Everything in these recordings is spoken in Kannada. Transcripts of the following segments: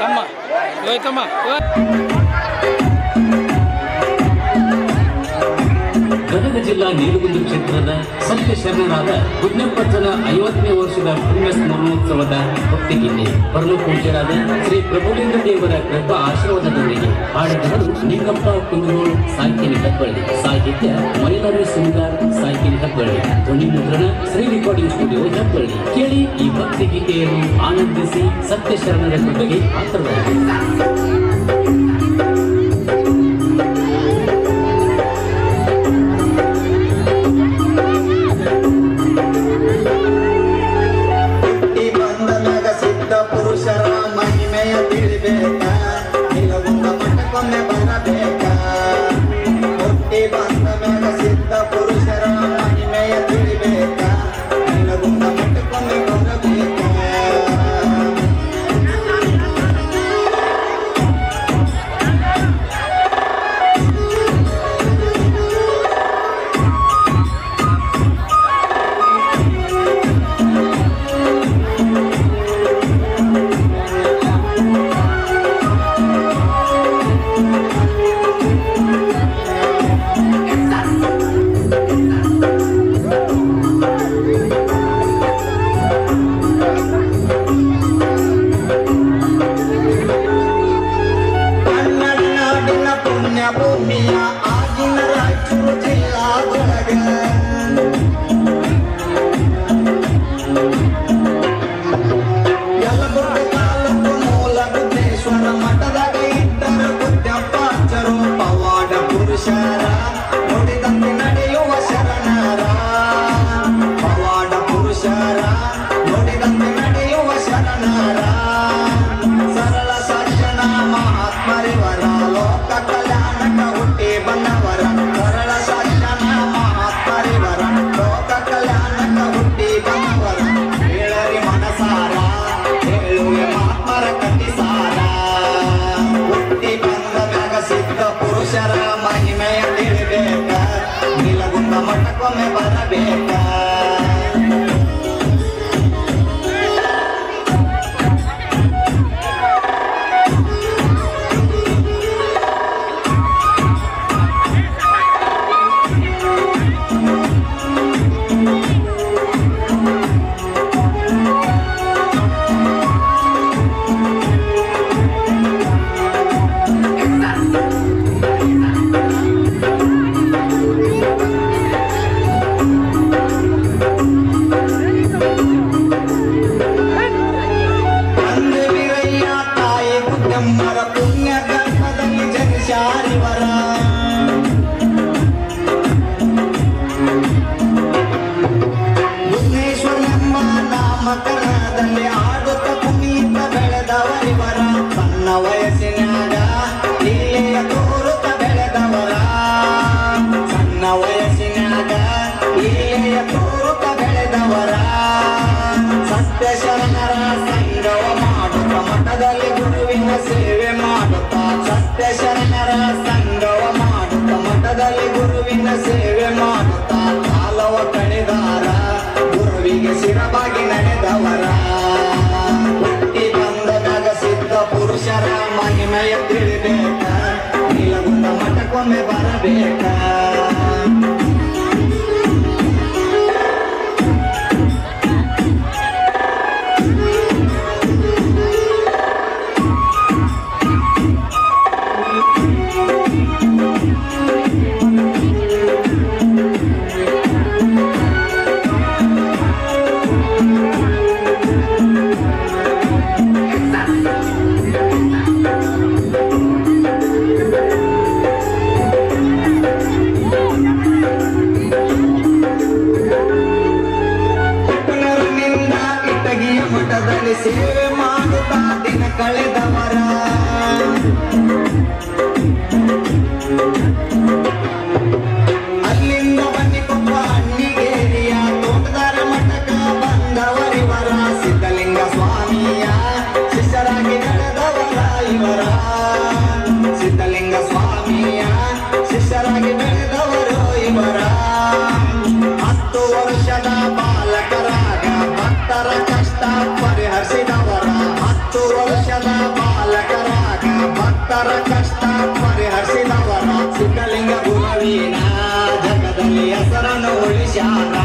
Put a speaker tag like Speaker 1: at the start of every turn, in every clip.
Speaker 1: ತಮ್ಮ ಓಯ್ ತಮ್ಮ.
Speaker 2: ಗದಗ ಜಿಲ್ಲಾ ನೀಲಗುಂದು ಕ್ಷೇತ್ರದ ಸತ್ಯ ಶರಣರಾದ ಗುಡ್ನಪ್ಪಜ್ಜನ ಐವತ್ತನೇ ವರ್ಷದ ಪುಣ್ಯ ಸ್ಮರಣೋತ್ಸವದ ಭಕ್ತಿಗೀತೆ. ಪರಲು ಪೂಜ್ಯರಾದ ಶ್ರೀ ಪ್ರಭುಲಿಂಗ ದೇವರ ಕೃಪಾ ಆಶೀರ್ವಾದದೊಂದಿಗೆ ಹಾಡಿದವರು ನಿಂಗಪ್ಪ ಕುಂದಗೋಳು ಸಾಹಿತ್ಯ ಹೆಬ್ಬಳ್ಳಿ. ಸಾಹಿತ್ಯ ಮೈಲಾರಿ ಸುಂದರ್ ಸಾಹಿತ್ಯ ಹೆಬ್ಬಳ್ಳಿ. ಧ್ವನಿ ಮುದ್ರಣ ಶ್ರೀ ರೆಕಾರ್ಡಿಂಗ್ ಸ್ಟುಡಿಯೋ ಹೆಬ್ಬಳ್ಳಿ. ಕೇಳಿ ಈ ಭಕ್ತಿ ಗೀತೆಯನ್ನು ಆನಂದಿಸಿ ಸತ್ಯ ಶರಣರ ಕೃಪೆಗೆ ಪಾತ್ರರಾಗಿ.
Speaker 3: ಭೂಮಿಯ ಆಗಿನ ರಾಯಚೂರು ಜಿಲ್ಲಾದೊಳಗ ಯಲಬುರ್ಗ ತಾಲೂಕು ಮೂಲ ಬುದ್ಧೇಶ್ವರ ಮಠದಾಗ ಇಟ್ಟರ ಬುದ್ಧಪ್ಪಾಚರು ಪವಾಡ ಪುರುಷರ. ನುಡಿದಂತೆ ನಡೆಯುವ ಶರಣರ. ಪವಾಡ ಪುರುಷರ, ನುಡಿದಂತೆ ನಡೆಯುವ ಶರಣರ. ಸರಳ ಸಜ್ಜನ ಮಹಾತ್ಮರಿವರ ಲೋಕ ಹುಟ್ಟಿ ಬಂದವರ. ಸರಳ ಸಜ್ಜನ ಮಹಾತ್ಮರಿವರ. ಲೋಕ ಕಲ್ಯಾಣಕ ಹುಟ್ಟಿ ಬಂದವರ. ಹೇಳರಿ ಮನಸಾರ ಹೇಳುವೆ ಮಹಾತ್ಮರ ಕಟ್ಟಿಸಾರ. ಹುಟ್ಟಿ ಬಂದ ಮ್ಯಾಗ ಪುರುಷರ ಮಹಿಮೆಯ ಬರಬೇಕ. ಸಂಗವ ಮಾಡುತ್ತ ಮಠದಲ್ಲಿ ಗುರುವಿನ ಸೇವೆ ಮಾಡುತ್ತ ಕಾಲವ ಕಣಿದಾರ ಗುರುವಿಗೆ ಸಿರಬಾಗಿ ನಡೆದವರ. ಹುಟ್ಟಿ ಬಂದದಾಗ ಸಿದ್ಧ ಪುರುಷರ ಮಹಿಮೆಯ ತಿಳಿಬೇಕ, ನೀಲಗುಂದ ಮಠಕ್ಕೊಮ್ಮೆ ಬರಬೇಕ. Thank you. ನವೀನ ಜಗದಲ್ಲಿ ಹೆಸರನ್ನು ಉಳಿಸ್ಯಾನ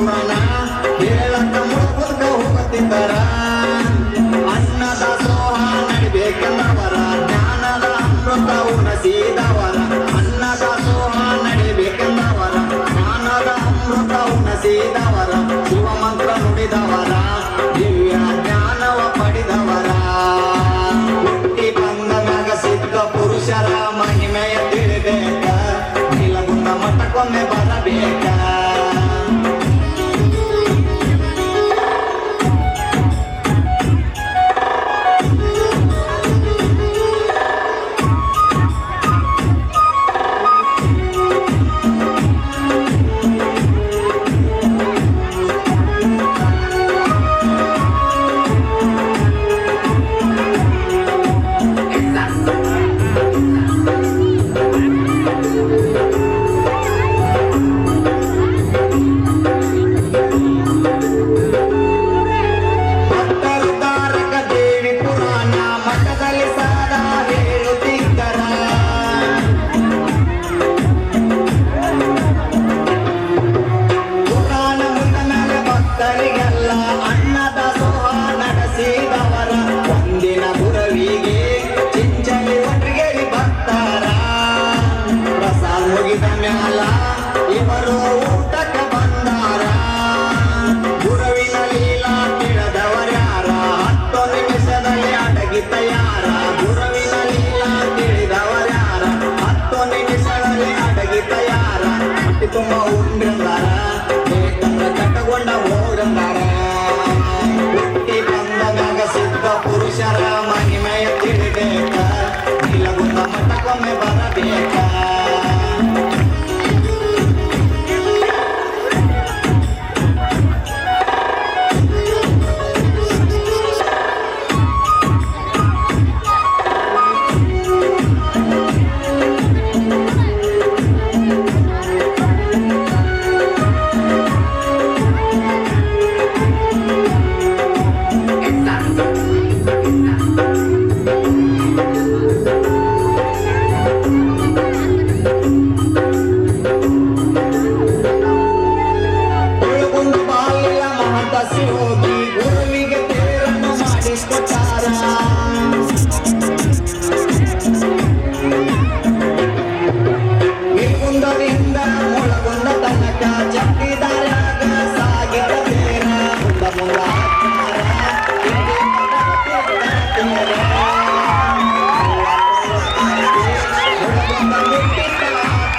Speaker 3: Kumala. ಮಠಕ್ಕೊಮ್ಮೆ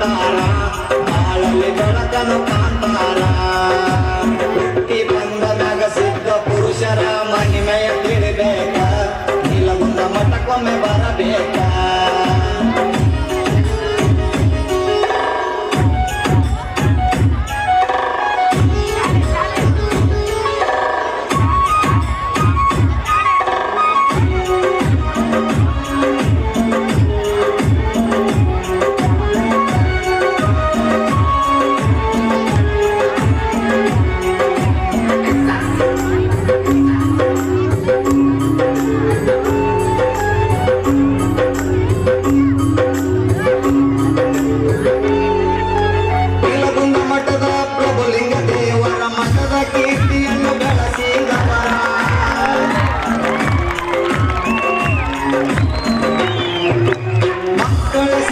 Speaker 4: तारा आल दरदन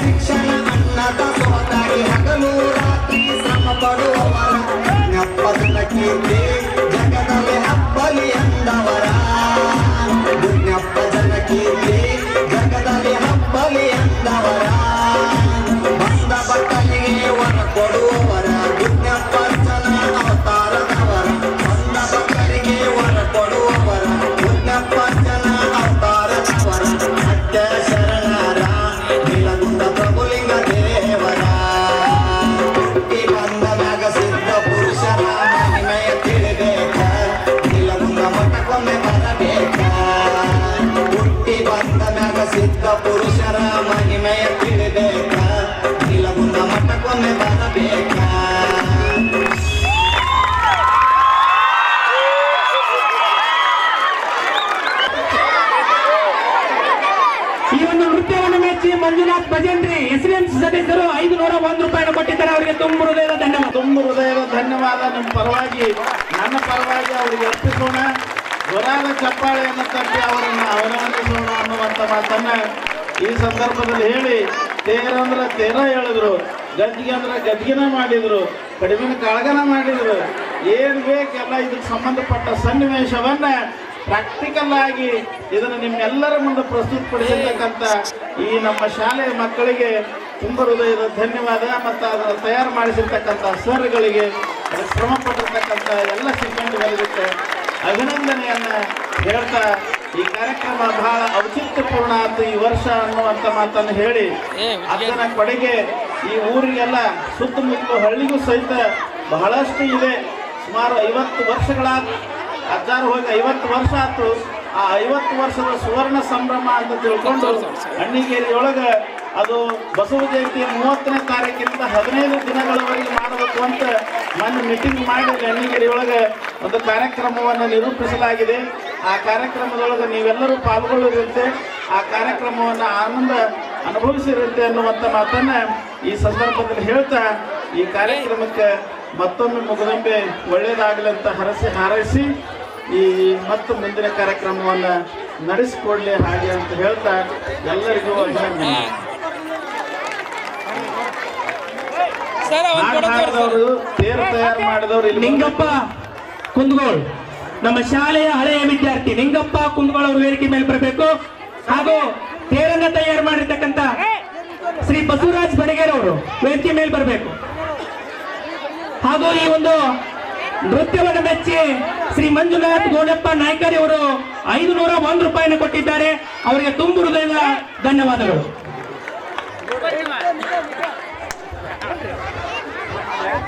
Speaker 4: six ಸದಸ್ಯರು ಐದು ನೂರ ಒಂದು ರೂಪಾಯಿ ಕೊಟ್ಟಿದ್ದಾರೆ. ಅವರಿಗೆ ತುಂಬ ಹೃದಯದ ಧನ್ಯವಾದ.
Speaker 5: ತುಂಬ ಹೃದಯದ ಧನ್ಯವಾದ. ನಿಮ್ಮ ಪರವಾಗಿ, ನನ್ನ ಪರವಾಗಿ ಅವರಿಗೆ ಅರ್ಪಿಸೋಣ. ಜೋರಾದ ಚಪ್ಪಾಳೆಯನ್ನು ತಟ್ಟಿ ಅವರನ್ನು ಅಭಿನಂದಿಸೋಣ ಅನ್ನುವಂಥ ಮಾತನ್ನ ಈ ಸಂದರ್ಭದಲ್ಲಿ ಹೇಳಿ, ತೇರ ಅಂದ್ರೆ ತೇರ ಹೇಳಿದ್ರು, ಗದ್ದಿಗೆ ಅಂದ್ರೆ ಗದ್ಗಿನ ಮಾಡಿದ್ರು ಕಡಿಮೆ ಕಾಳಗನ ಮಾಡಿದ್ರು. ಏನ್ ಬೇಕೆಲ್ಲ ಇದಕ್ಕೆ ಸಂಬಂಧಪಟ್ಟ ಸನ್ನಿವೇಶವನ್ನ ಪ್ರಾಕ್ಟಿಕಲ್ ಆಗಿ ಇದನ್ನು ನಿಮ್ಮೆಲ್ಲರ ಮುಂದೆ ಪ್ರಸ್ತುತಪಡಿಸಿರ್ತಕ್ಕಂಥ ಈ ನಮ್ಮ ಶಾಲೆಯ ಮಕ್ಕಳಿಗೆ ತುಂಬ ಹೃದಯದ ಧನ್ಯವಾದ ಮತ್ತು ಅದನ್ನು ತಯಾರು ಮಾಡಿಸಿರ್ತಕ್ಕಂಥ ಸರ್ಗಳಿಗೆ ಶ್ರಮ ಪಟ್ಟಿರ್ತಕ್ಕಂಥ ಎಲ್ಲ ಸಿಬ್ಬಂದಿಗಳಿಗೆ ಅಭಿನಂದನೆಯನ್ನ ಹೇಳ್ತಾ ಈ ಕಾರ್ಯಕ್ರಮ ಬಹಳ ಔಚಿತ್ಯಪೂರ್ಣ ಆಯ್ತು ಈ ವರ್ಷ ಅನ್ನುವಂಥ ಮಾತನ್ನು ಹೇಳಿ. ಅದರ ಕೊಡುಗೆ ಈ ಊರಿಗೆಲ್ಲ ಸುತ್ತಮುತ್ತಲು ಹಳ್ಳಿಗೂ ಸಹಿತ ಬಹಳಷ್ಟು ಇದೆ. ಸುಮಾರು ಐವತ್ತು ವರ್ಷಗಳ ಅಜ್ಜಾರು ಹೋಗಿ ಐವತ್ತು ವರ್ಷ ಆಯ್ತು. ಆ ಐವತ್ತು ವರ್ಷದ ಸುವರ್ಣ ಸಂಭ್ರಮ ಅಂತ ತಿಳ್ಕೊಂಡು ಅಣ್ಣಿಗೇರಿಯೊಳಗೆ ಅದು ಬಸವ ಜಯಂತಿ ಮೂವತ್ತನೇ ತಾರೀಕಿಂದ ಹದಿನೈದು ದಿನಗಳವರೆಗೆ ಮಾಡಬೇಕು ಅಂತ ಮೊನ್ನೆ ಮೀಟಿಂಗ್ ಮಾಡಿ ಅಣ್ಣಿಗೇರಿಯೊಳಗೆ ಒಂದು ಕಾರ್ಯಕ್ರಮವನ್ನು ನಿರೂಪಿಸಲಾಗಿದೆ. ಆ ಕಾರ್ಯಕ್ರಮದೊಳಗೆ ನೀವೆಲ್ಲರೂ ಪಾಲ್ಗೊಳ್ಳುವಂತೆ ಆ ಕಾರ್ಯಕ್ರಮವನ್ನು ಆನಂದ ಅನುಭವಿಸಿರುತ್ತೆ ಅನ್ನುವಂಥ ಮಾತನ್ನ ಈ ಸಂದರ್ಭದಲ್ಲಿ ಹೇಳ್ತಾ ಈ ಕಾರ್ಯಕ್ರಮಕ್ಕೆ ಮತ್ತೊಮ್ಮೆ ಮುಗದಂಬೆ ಒಳ್ಳೆಯದಾಗಲಿ ಅಂತ ಹರಸಿ ಹಾರೈಸಿ ಈ ಮತ್ತು ಮುಂದಿನ ಕಾರ್ಯಕ್ರಮವನ್ನು ನಡೆಸಿಕೊಡ್ಲಿ ಹಾಗೆ ಅಂತ ಹೇಳ್ತಾ ಎಲ್ಲರಿಗೂ ಅಭಿನಂದನೆ. ತೇರು ತಯಾರು ಮಾಡಿದವರು
Speaker 4: ನಿಂಗಪ್ಪ ಕುಂದಗೋಳ್ ನಮ್ಮ ಶಾಲೆಯ ಹಳೆಯ ವಿದ್ಯಾರ್ಥಿ ನಿಂಗಪ್ಪ ಕುಂದಗೋಳ್ ಅವರು ವೇದಿಕೆ ಮೇಲೆ ಬರಬೇಕು. ಹಾಗೂ ತೇರನ್ನ ತಯಾರು ಮಾಡಿರ್ತಕ್ಕಂಥ ಶ್ರೀ ಬಸವರಾಜ್ ಬಡಗೇರ್ ಅವರು ವೇದಿಕೆ ಮೇಲೆ ಬರಬೇಕು. ಹಾಗೂ ಈ ಒಂದು ನೃತ್ಯವನ್ನು ಮೆಚ್ಚಿ ಶ್ರೀ ಮಂಜುನಾಥ್ ಗೋಡಪ್ಪ ನಾಯ್ಕರಿ ಅವರು ಐದು ನೂರ ಒಂದು ರೂಪಾಯಿನ ಕೊಟ್ಟಿದ್ದಾರೆ. ಅವರಿಗೆ ತುಂಬು ಹೃದಯದ ಧನ್ಯವಾದಗಳು.